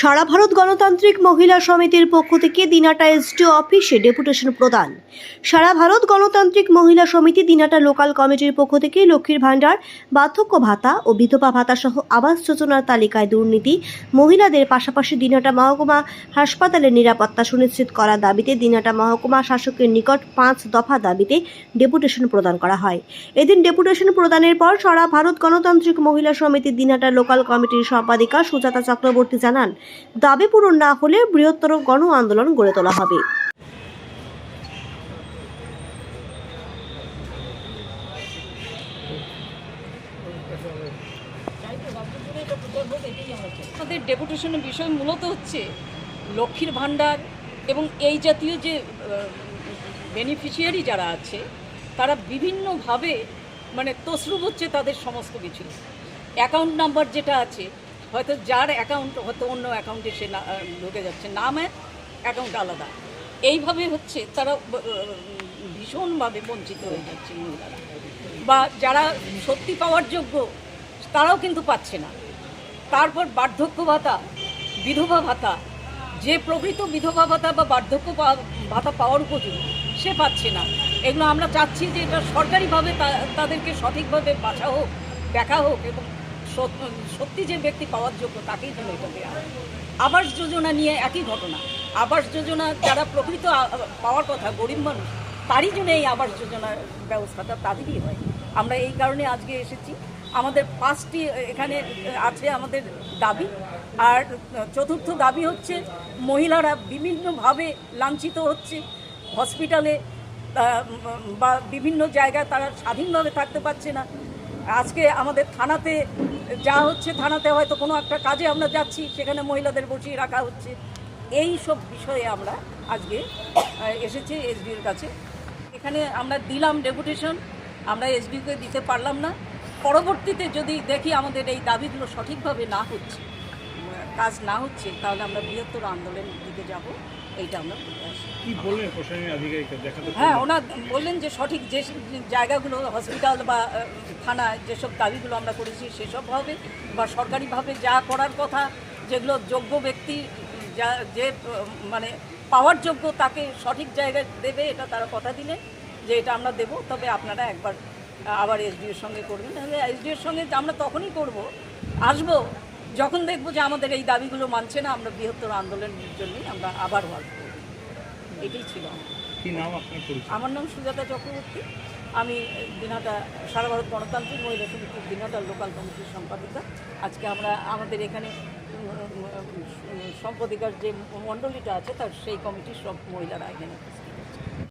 সারা ভারত গণতান্ত্রিক মহিলা সমিতির পক্ষ থেকে দিনাটা এসডিও অফিসে ডেপুটেশন প্রদান। সারা ভারত গণতান্ত্রিক মহিলা সমিতি দিনাটা লোকাল কমিটির পক্ষ থেকে লক্ষ্মীর ভাণ্ডার, বার্ধক্য ভাতা ও বিধবা ভাতা সহ আবাস যোজনার তালিকায় দুর্নীতি, মহিলাদের পাশাপাশি দিনাটা মহকুমা হাসপাতালের নিরাপত্তা সুনিশ্চিত করার দাবিতে দিনাটা মহকুমা শাসকের নিকট পাঁচ দফা দাবিতে ডেপুটেশন প্রদান করা হয়। এদিন ডেপুটেশন প্রদানের পর সারা ভারত গণতান্ত্রিক মহিলা সমিতি দিনাটা লোকাল কমিটির সম্পাদিকা সুজাতা চক্রবর্তী জানান দাবি পূরণ না হলে বৃহত্তর গণ আন্দোলন গড়ে তোলা হবে। আমাদের ডেপুটেশনের বিষয় মূলত হচ্ছে লক্ষ্মীর ভাণ্ডার এবং এই জাতীয় যে বেনিফিশিয়ারি যারা আছে, তারা বিভিন্নভাবে মানে তসরুপ হচ্ছে তাদের সমস্ত কিছু অ্যাকাউন্ট নাম্বার যেটা আছে হয়তো যার অ্যাকাউন্ট হয়তো অন্য অ্যাকাউন্টে সে ঢুকে যাচ্ছে। নামে অ্যাকাউন্ট আলাদা। এইভাবে হচ্ছে তারা ভীষণভাবে বঞ্চিত হয়ে যাচ্ছে মহিলারা। বা যারা সত্যি পাওয়ার যোগ্য, তারাও কিন্তু পাচ্ছে না। তারপর বার্ধক্য ভাতা, বিধবা ভাতা, যে প্রকৃত বিধবা ভাতা বা বার্ধক্য ভাতা পাওয়ার উপযোগী, সে পাচ্ছে না। এগুলো আমরা চাচ্ছি যে এটা সরকারিভাবে তাদেরকে সঠিকভাবে বাছা হোক দেখা হোক এবং সত্যি যে ব্যক্তি পাওয়ার যোগ্য, তাকেই যেন এটা দেওয়া। আবাস যোজনা নিয়ে একই ঘটনা। আবাস যোজনা যারা প্রকৃত পাওয়ার কথা, গরিব মানুষ, তারই জন্য এই আবাস যোজনার ব্যবস্থাটা তাদেরই হয়। আমরা এই কারণে আজকে এসেছি। আমাদের পাঁচটি এখানে আছে আমাদের দাবি। আর চতুর্থ দাবি হচ্ছে, মহিলারা বিভিন্নভাবে লাঞ্ছিত হচ্ছে। হসপিটালে বা বিভিন্ন জায়গায় তারা স্বাধীনভাবে থাকতে পারছে না। আজকে আমাদের থানাতে, যা হচ্ছে থানাতে হয়তো কোনো একটা কাজে আমরা যাচ্ছি, সেখানে মহিলাদের বসিয়ে রাখা হচ্ছে। এই সব বিষয়ে আমরা আজকে এসেছি এসডিওর কাছে। এখানে আমরা দিলাম ডেপুটেশন, আমরা এসডিওকে দিতে পারলাম না। পরবর্তীতে যদি দেখি আমাদের এই দাবিগুলো সঠিকভাবে না হচ্ছে কাজ না হচ্ছে তাহলে আমরা বৃহত্তর আন্দোলন দিকে যাব এইটা আমরা কি বললেন প্রশাসনিক আধিকারিকরা দেখাতে হ্যাঁ ওনার বললেন যে সঠিক যে জায়গাগুলো হসপিটাল বা থানায় যেসব দাবিগুলো আমরা করেছি সেসব হবে বা সরকারিভাবে যা করার কথা যেগুলো যোগ্য ব্যক্তি যা যে মানে পাওয়ার যোগ্য তাকে সঠিক জায়গায় দেবে এটা তারা কথা দিলেন যে এটা আমরা দেব তবে আপনারা একবার আবার এসডিওর সঙ্গে করবেন। তাহলে এসডিওর সঙ্গে আমরা তখনই করব আসব যখন দেখব যে আমাদের এই দাবিগুলো মানছে না আমরা বৃহত্তর আন্দোলনের জন্যই আমরা আবার ওয়ার্ক করব। এটাই ছিল আমার। নাম সুজাতা চক্রবর্তী। আমি দিনহাটা সারা ভারত গণতান্ত্রিক মহিলা সমিতির দিনহাটা লোকাল কমিটির সম্পাদিকা। আজকে আমরা আমাদের এখানে সম্পাদিকার যে মণ্ডলীটা আছে তার সেই কমিটির সব মহিলারা এখানে উপস্থিত।